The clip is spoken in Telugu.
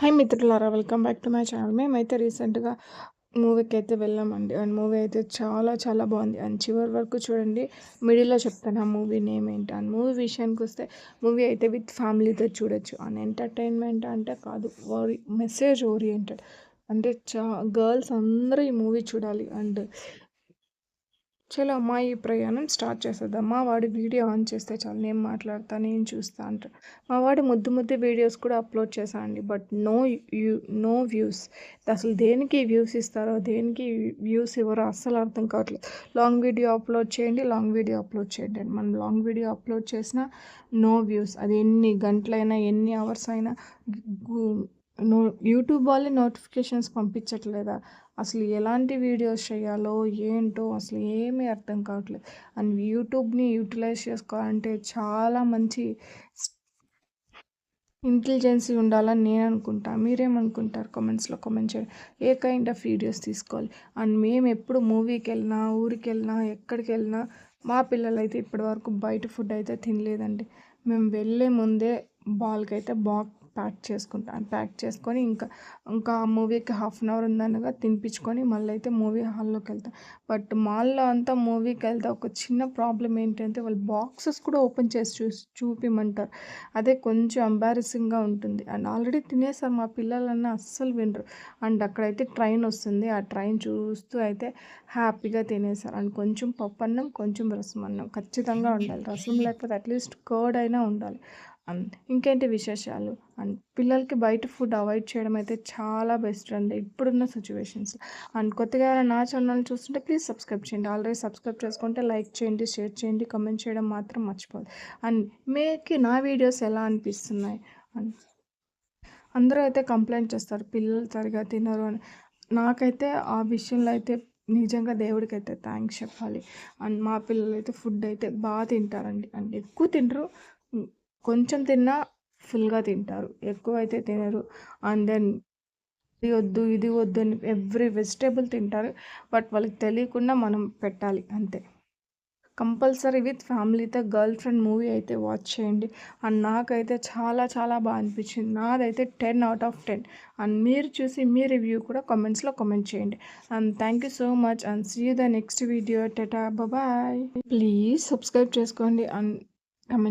హాయ్ మిత్రులారా welcome back to my channel మేమైతే రీసెంట్గా మూవీకి అయితే వెళ్ళామండి. అండ్ మూవీ అయితే చాలా చాలా బాగుంది. అండ్ చివరి వరకు చూడండి మిడిల్లో చెప్తాను ఆ మూవీ నేమ్ ఏంటి. అండ్ మూవీ విషయానికి వస్తే మూవీ అయితే విత్ ఫ్యామిలీతో చూడొచ్చు. అండ్ ఎంటర్టైన్మెంట్ అంటే కాదు ఓరి మెసేజ్ ఓరియంటెడ్ అంటే చా గర్ల్స్ అందరూ ఈ మూవీ చూడాలి. అండ్ చలో అమ్మా ఈ ప్రయాణం స్టార్ట్ చేసేద్దాం. మా వాడి వీడియో ఆన్ చేస్తే చాలు నేను మాట్లాడతా నేను చూస్తా అంటారు మా వాడి ముద్దు ముద్దు వీడియోస్ కూడా అప్లోడ్ చేశా అండి. But no you know views. అసలు దేనికి వ్యూస్ ఇస్తారో దేనికి వ్యూస్ ఇవ్వరో అస్సలు అర్థం కావట్లేదు. లాంగ్ వీడియో అప్లోడ్ చేయండి లాంగ్ వీడియో అప్లోడ్ చేయండి మనం లాంగ్ వీడియో అప్లోడ్ చేసినా నో వ్యూస్. అది ఎన్ని గంటలైనా ఎన్ని అవర్స్ అయినా నో యూట్యూబ్ వాళ్ళే నోటిఫికేషన్స్ పంపించట్లేదా? అసలు ఎలాంటి వీడియోస్ చేయాలో ఏంటో అసలు ఏమీ అర్థం కావట్లేదు. అండ్ యూట్యూబ్ని యూటిలైజ్ చేసుకోవాలంటే చాలా మంచి ఇంటెలిజెన్సీ ఉండాలని నేను అనుకుంటా. మీరేమనుకుంటారు? కామెంట్స్లో కామెంట్ చేయండి. ఏ కైండ్ ఆఫ్ వీడియోస్ తీసుకోవాలి? అండ్ మేము ఎప్పుడు మూవీకి వెళ్ళినా ఊరికి వెళ్ళినా ఎక్కడికి వెళ్ళినా మా పిల్లలు అయితే ఇప్పటివరకు బయట ఫుడ్ అయితే తినలేదండి. మేము వెళ్ళే ముందే బాల్కి అయితే బాక్ ప్యాక్ చేసుకుంటాను ప్యాక్ చేసుకొని ఇంకా ఇంకా ఆ మూవీకి హాఫ్ అన్ అవర్ ఉందనగా తినిపించుకొని మళ్ళీ అయితే మూవీ హాల్లోకి వెళ్తాను బట్ మాల్లో అంతా మూవీకి వెళ్తే ఒక చిన్న ప్రాబ్లం ఏంటంటే వాళ్ళు బాక్సెస్ కూడా ఓపెన్ చేసి చూ చూపిమంటారు. అదే కొంచెం ఎంబారసింగ్గా ఉంటుంది. అండ్ ఆల్రెడీ తినేసారు మా పిల్లలన్నా అస్సలు వినరు. అండ్ అక్కడైతే ట్రైన్ వస్తుంది. ఆ ట్రైన్ చూస్తూ అయితే హ్యాపీగా తినేసారు. అండ్ కొంచెం పప్పు అన్నం కొంచెం రసం అన్నం ఖచ్చితంగా ఉండాలి. రసం లేకపోతే అట్లీస్ట్ కర్డ్ అయినా ఉండాలి. ఇంకేంటి విశేషాలు? అండ్ పిల్లలకి బయట ఫుడ్ అవాయిడ్ చేయడం అయితే చాలా బెస్ట్ అండి. ఇప్పుడున్న సిచ్యువేషన్స్. అండ్ కొత్తగా నా ఛానల్ చూస్తుంటే ప్లీజ్ సబ్స్క్రైబ్ చేయండి. ఆల్రెడీ సబ్స్క్రైబ్ చేసుకుంటే లైక్ చేయండి షేర్ చేయండి కమెంట్ చేయడం మాత్రం మర్చిపోదు అండ్ మీకు నా వీడియోస్ ఎలా అనిపిస్తున్నాయి? అండ్ అందరూ అయితే కంప్లైంట్ చేస్తారు. పిల్లలు సరిగా తినరు అని. నాకైతే ఆ విషయంలో అయితే నిజంగా దేవుడికి అయితే థ్యాంక్స్ చెప్పాలి. అండ్ మా పిల్లలు అయితే ఫుడ్ అయితే బాగా తింటారండి. అండ్ ఎక్కువ తినరు కొంచెం తిన్నా ఫుల్గా తింటారు. ఎక్కువ అయితే తినరు. అండ్ దెన్ ఇది వద్దు ఇది వద్దు అని ఎవ్రీ వెజిటేబుల్ తింటారు. బట్ వాళ్ళకి తెలియకుండా మనం పెట్టాలి అంతే. కంపల్సరీ విత్ ఫ్యామిలీతో గర్ల్ ఫ్రెండ్ మూవీ అయితే వాచ్ చేయండి. అండ్ నాకైతే చాలా చాలా బాగా అనిపించింది. నాదైతే ten out of ten. And మీరు చూసి మీ రివ్యూ కూడా కామెంట్స్లో కామెంట్ చేయండి. And thank you so much and see the next video. Tata bye. Please subscribe చేసుకోండి అండ్ కమెంట్